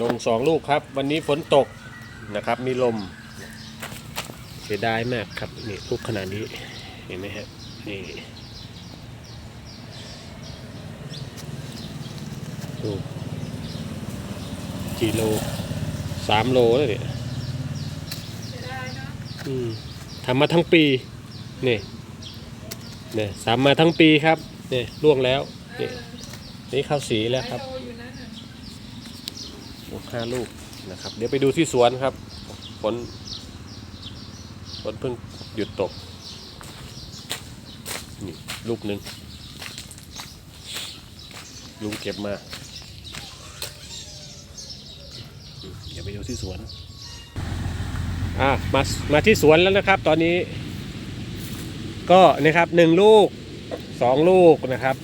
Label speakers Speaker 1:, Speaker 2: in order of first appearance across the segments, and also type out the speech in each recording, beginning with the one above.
Speaker 1: ลงสองลูกครับ วันนี้ฝนตกนะครับ มีลม เสียดายมากครับนี่ลูกขนาดนี้เห็นไหมฮะนี่ลูกกี่โลสามโลแล้วเนี่ยอืมทำมาทั้งปีนี่เนี่ยสามมาทั้งปีครับนี่ล่วงแล้วนี่นี่ข้าวสีแล้วครับ หมดห้าลูกนะครับ เดี๋ยวไปดูที่สวนครับฝนฝนเพิ่งหยุดตก นี่ลูกหนึ่งลุงเก็บมา เดี๋ยวไปดูที่สวน อะมา มาที่สวนแล้วนะครับ ตอนนี้ ก็นะครับหนึ่งลูกสองลูกนะครับ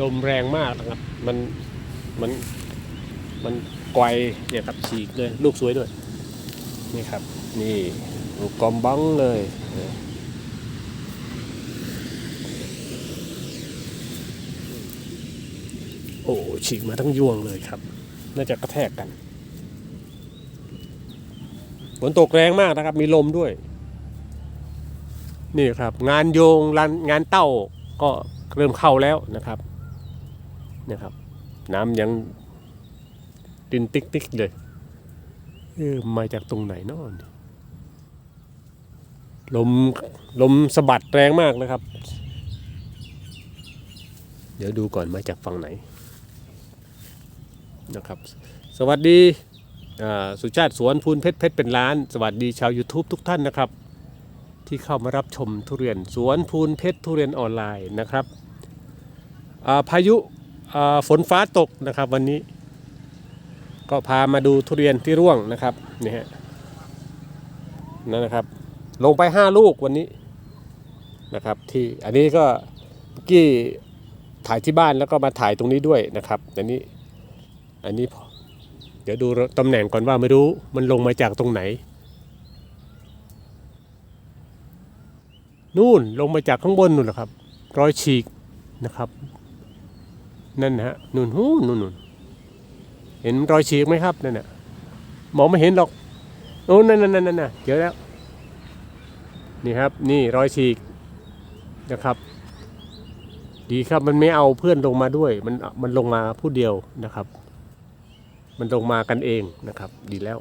Speaker 1: ลมแรงมากนะครับ มัน มัน มันไกวเนี่ยครับฉีกเลยลูกสวยด้วย นี่ครับ นี่ลูกกอมบ้องเลยโอ้ฉีกมาทั้งยวงเลยครับ น่าจะกระแทกกันฝนตกแรงมากนะครับ มีลมด้วย นี่ครับ งานโยงงานงานเต้าก็เริ่มเข้าแล้วนะครับนี่ครับ น้ำยัง ดินติ๊กติ๊กเลย เออมาจากตรงไหนนาะนี่ลมลมสะบัดแรงมากนะครับ เดี๋ยวดูก่อนมาจากฝั่งไหนนะครับ สวัสดีอ่าสุชาติสวนพูนเพชรเพชรเป็นล้าน สวัสดีชาว YouTube ทุกท่านนะครับ ที่เข้ามารับชมทุเรียนสวนพูนเพชรทุเรียนออนไลน์นะครับอ่าพายุอ่าฝนฟ้าตกนะครับวันนี้ ก็พามาดูทุเรียนที่ร่วงนะครับนี่ฮะนั่นนะครับ ลงไป 5 ลูกวันนี้นะครับ ที่อันนี้ก็กี้ถ่ายที่บ้านแล้วก็มาถ่ายตรงนี้ด้วยนะครับ อันนี้อันนี้เดี๋ยวดูตำแหน่งก่อนว่าไม่รู้มันลงมาจากตรงไหน นู่นลงมาจากข้างบนนู่นนะครับ รอยฉีกนะครับ นั่นนะฮะนู่นหูนู่นนู่น เห็นรอยฉีกไหมครับนั่นน่ะมองไม่เห็นหรอกโอ้นั่นนั่นนั่นน่ะเจอแล้วนี่ครับนี่รอยฉีกนะครับ ดีครับมันไม่เอาเพื่อนลงมาด้วย มันมันลงมาผู้เดียวนะครับ มันลงมากันเองนะครับ ดีแล้ว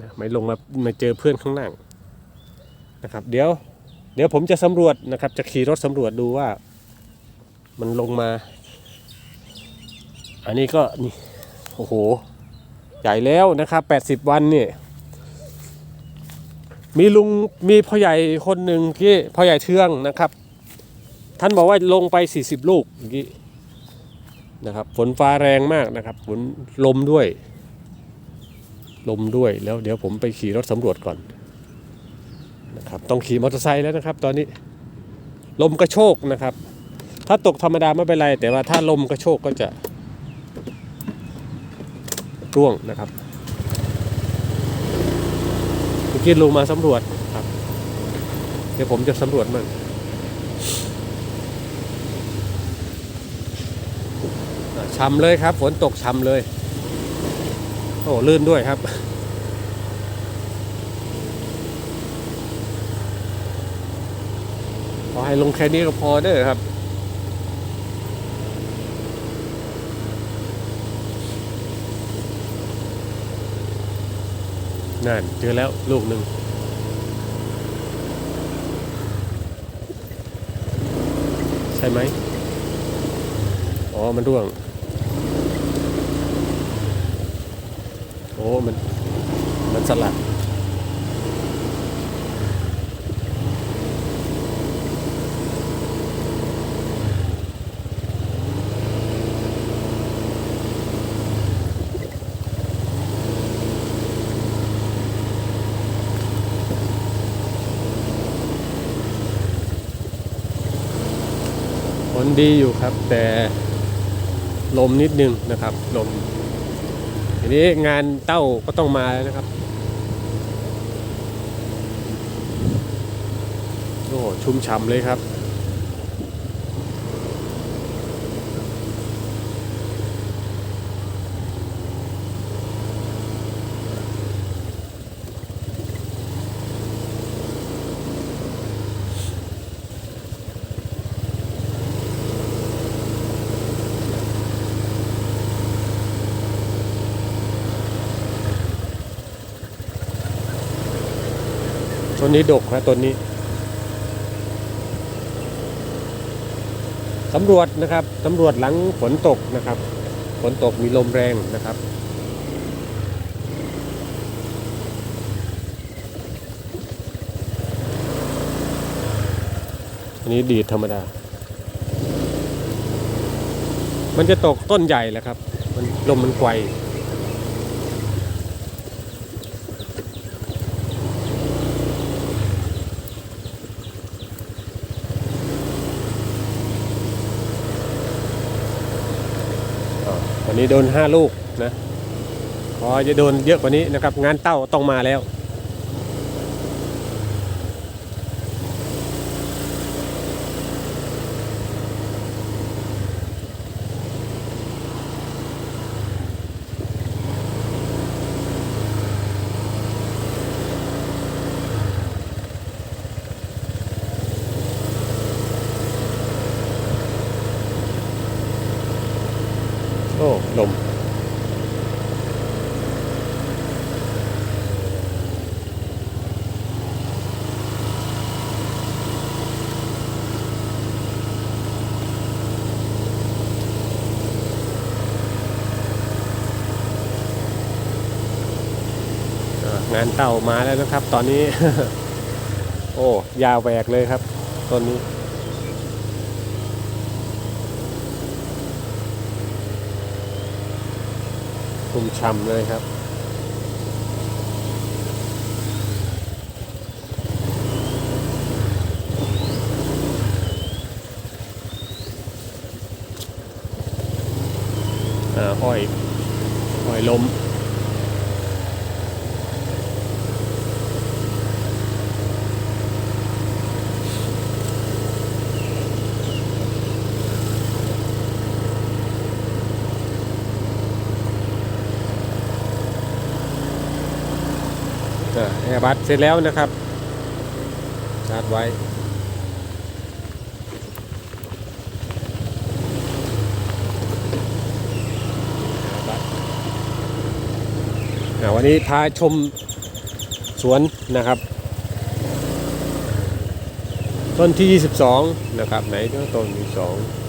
Speaker 1: นะไม่ลงมามาเจอเพื่อนข้างล่างนะครับ เดี๋ยว เดี๋ยวผมจะสำรวจนะครับ จะขี่รถสำรวจดูว่า มันลงมา อันนี้ก็นี่ โอ้โห ใหญ่แล้วนะครับ 80 วันเนี่ยมีลุงมีพ่อใหญ่คนหนึ่งที่พ่อใหญ่เทืองนะครับ ท่านบอกว่าลงไป 40 ลูกเมื่อกี้นะครับฝนฟ้าแรงมากนะครับฝนลมด้วย ลมด้วยแล้วเดี๋ยวผมไปขี่รถสำรวจก่อนนะครับต้องขี่มอเตอร์ไซค์แล้วนะครับ ตอนนี้ ลมกระโชกนะครับ ถ้าตกธรรมดาไม่เป็นไร แต่ว่าถ้าลมกระโชกก็จะ ร่วงนะครับเมื่อกี้ลงมาสำรวจครับ เดี๋ยวผมจะสำรวจมั่งอ่ำเลยครับ ฝนตกช้ำเลย โอ้ลื่นด้วยครับขอให้ลงแค่นี้ก็พอเด้อครับ นั่นเจอแล้วลูกหนึ่งใช่ไหมอ๋อ มันร่วง โอ้ มัน มันสลัด ผลดีอยู่ครับ แต่ลมนิดนึงนะครับ ลมทีนี้งานเต้าก็ต้องมาแล้วนะครับโอ้ชุ่มฉ่ำเลยครับ ต้นนี้ดกครับต้นนี้สำรวจนะครับสำรวจหลังฝนตกนะครับ ฝนตกมีลมแรงนะครับอันนี้ดีดธรรมดา มันจะตกต้นใหญ่แหละครับ มันลมมันไกว นนี้โดน 5 ลูกนะพอจะโดนเยอะกว่านี้นะครับ งานเต้าต้องมาแล้ว ลมงานเต่ามาแล้วนะครับ ตอนนี้ โอ้ ยาวแหวกเลยครับต้นนี้ ชุ่มช่ำเลยครับอ่าห้อย อ้อยล้ม อ่าแอร์บัสเสร็จแล้วนะครับชาร์จไว้ วันนี้พาชมสวนนะครับ ต้นที่ 22 นะครับ ไหนต้นที่2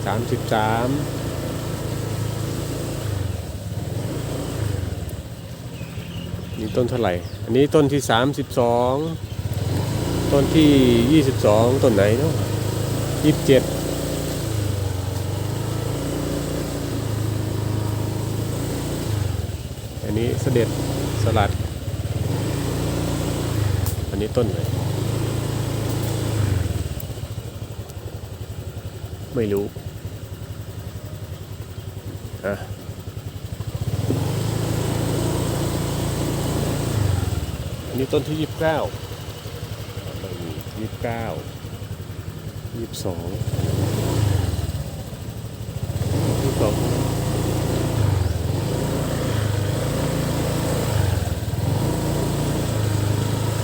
Speaker 1: 33 นี่ ต้นเท่าไหร่ อันนี้ต้นที่ 32 ต้นที่ 22 ต้นไหนเนาะ27อันนี้เสด็จสลัด อันนี้ต้นไหนไม่รู้ อะอั นนี้ต้นที่ยี่สิบเก้ายี่สิบเก้ายี่สิบสองยี่สิบสอง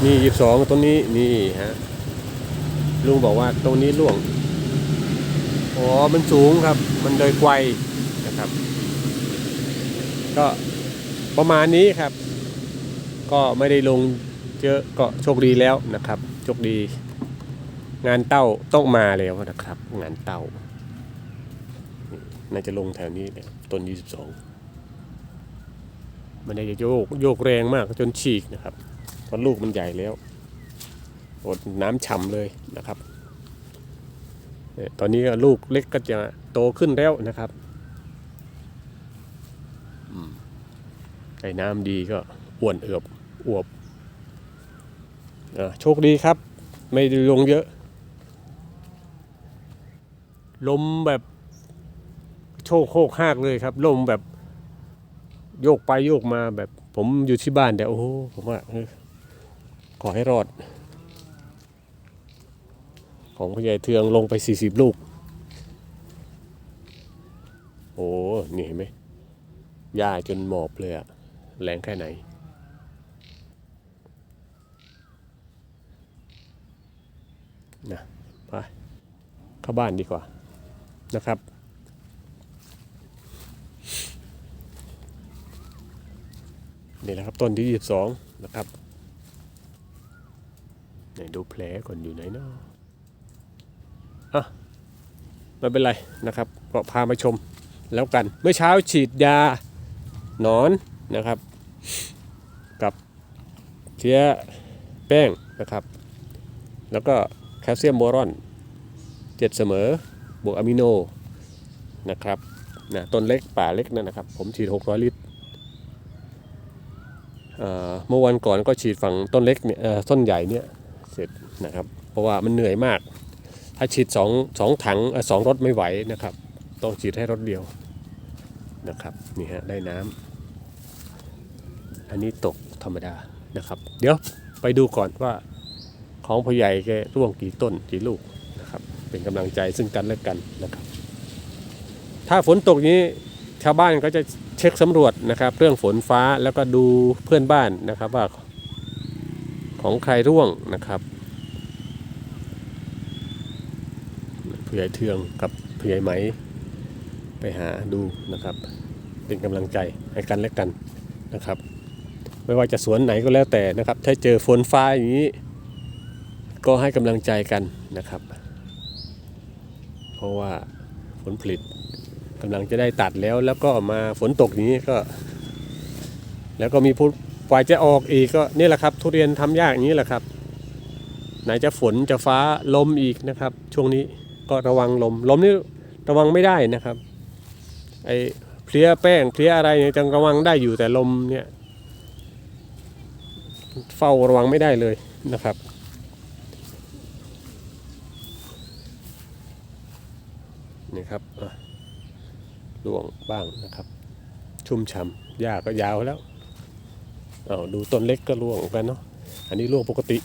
Speaker 1: นี่ยี่สองต้นนี้นี่ฮะลุงบอกว่าตรงนี้ล่วงอ๋อมันสูงครับ มันเลยไกวนะครับ ก็ประมาณนี้ครับ ก็ไม่ได้ลงเยอะก็โชคดีแล้วนะครับ โชคดี งานเต้าต้องมาแล้วนะครับ งานเต้าน่าจะลงแถวนี้เลยต้นยี่สิบสองมันได้จะโยกโยกแรงมากจนฉีกนะครับเพราะลูกมันใหญ่แล้วอดน้ำฉ่ำเลยนะครับ ตอนนี้ลูกเล็กก็จะโตขึ้นแล้วนะครับไอ้น้ำดีก็ อ้วนเอือบอวบอะโชคดีครับ ไม่ลงเยอะ ลมแบบโชคโคกหากเลยครับ ลมแบบโยกไปโยกมาแบบผมอยู่ที่บ้านแต่โอ้โหผมว่าขอให้รอด ของพ่อใหญ่เทืองลงไปสี่สิบลูก โอ้ นี่เห็นไหมหญ้าจนหมอบเลยอะแรงแค่ไหน นะไปเข้าบ้านดีกว่านะครับ นี่แหละครับต้นที่ 22 นะครับไหนดูแผลก่อนอยู่ไหนเนาะอะไม่เป็นไรนะครับ ก็พามาชมแล้วกัน เมื่อเช้าฉีดยาหนอนนะครับ กับเชื้อแป้งนะครับ แล้วก็ แคลเซียมโบรอนเจ็ดเสมอบวกอะมิโนนะครับนะต้นเล็กป่าเล็กนั่นนะครับ ผมฉีด 600 ลิตรเมื่อวันก่อนก็ฉีดฝั่งต้นเล็กเนี่ยต้นใหญ่เนี่ยเสร็จนะครับ เพราะว่ามันเหนื่อยมาก ถ้าฉีดสองสองถังสองรถไม่ไหวนะครับ ต้องฉีดให้รถเดียวนะครับนี่ฮะได้น้ำอันนี้ตกธรรมดานะครับ เดี๋ยวไปดูก่อนว่า ของพ่อใหญ่แกร่วงกี่ต้นกี่ลูกนะครับ เป็นกำลังใจซึ่งกันและกันนะครับ ถ้าฝนตกนี้ชาวบ้านก็จะเช็คสำรวจนะครับ เรื่องฝนฟ้าแล้วก็ดูเพื่อนบ้านนะครับว่าของใครร่วงนะครับผู้ใหญ่เทืองกับผู้ใหญ่ไหมไปหาดูนะครับ เป็นกำลังใจให้กันและกันนะครับ ไม่ว่าจะสวนไหนก็แล้วแต่นะครับ ถ้าเจอฝนฟ้าอย่างนี้ ก็ให้กำลังใจกันนะครับ เพราะว่าผลผลิตกำลังจะได้ตัดแล้วแล้วก็มาฝนตกนี้ก็ แล้วก็มีผู้ฝ่ายจะออกอีกก็นี่แหละครับ ทุเรียนทำยากอย่างนี้แหละครับ ไหนจะฝนจะฟ้าลมอีกนะครับ ช่วงนี้ก็ระวังลมลมนี่ระวังไม่ได้นะครับไอ้เพลี้ยแป้งเพลี้ยอะไรเนี่ยจังระวังได้อยู่แต่ลมเนี่ย เฝ้าระวังไม่ได้เลยนะครับ นี่ครับอะล่วงบ้างนะครับ ชุ่มฉ่ำหญ้าก็ยาวแล้วเอาดูต้นเล็กก็ร่วงเหมือกันเนาะอันนี้ร่วงปกติ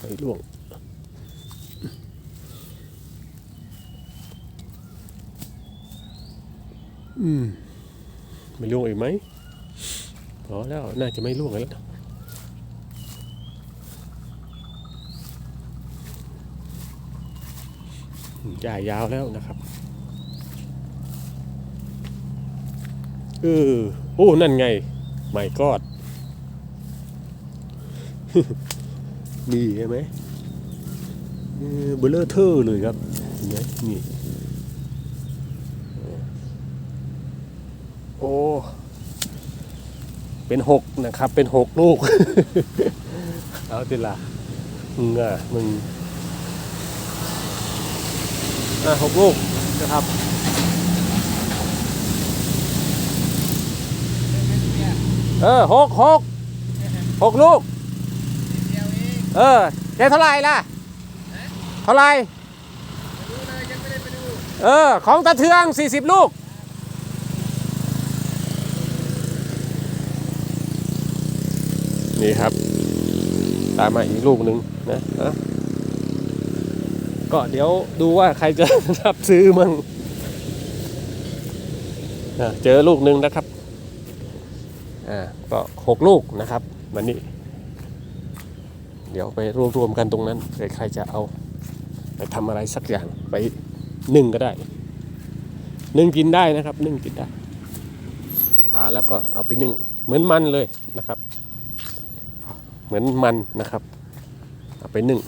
Speaker 1: อันนี้ร่วงอืมไม่ร่วงอีกไหมพอแล้วน่าจะไม่ร่วงแล้วหญ้ายาวแล้วนะครับ เออโอ้นั่นไงไม่กอดนี่ใช่ไหมเบลเลอร์เทอร์เลยครับเห็นไหมนี่โอ้เป็นหกนะครับ เป็นหกลูก เอาติละมึงอะมึงอะหกลูกนะครับ เออหกหกหกลูก เออแกเท่าไหร่ล่ะ เท่าไหร่เออ ของตะเทือง40ลูก นี่ครับ ตามมาอีกลูกหนึ่งนะนะก็เดี๋ยวดูว่าใครจะรับซื้อมั่งอะเจอลูกหนึ่งนะครับ อ่าก็หกลูกนะครับวันนี้ เดี๋ยวไปรวมรวมๆกันตรงนั้นใครใครจะเอาไปทำอะไรสักอย่างไปนึ่งก็ได้ นึ่งกินได้นะครับ นึ่งกินได้ผ่าแล้วก็เอาไปนึ่งเหมือนมันเลยนะครับ เหมือนมันนะครับ เอาไปนึ่ง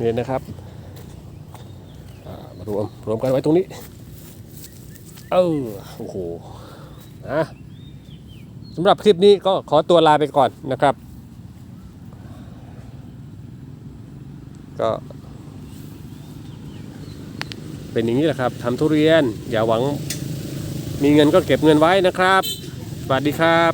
Speaker 1: นี่นะครับมารวมรวมกันไว้ตรงนี้ เออโอ้โหนะสำหรับคลิปนี้ก็ขอตัวลาไปก่อนนะครับ ก็ เป็นอย่างนี้แหละครับทำทุเรียนอย่าหวังมีเงินก็เก็บเงินไว้นะครับ สวัสดีครับ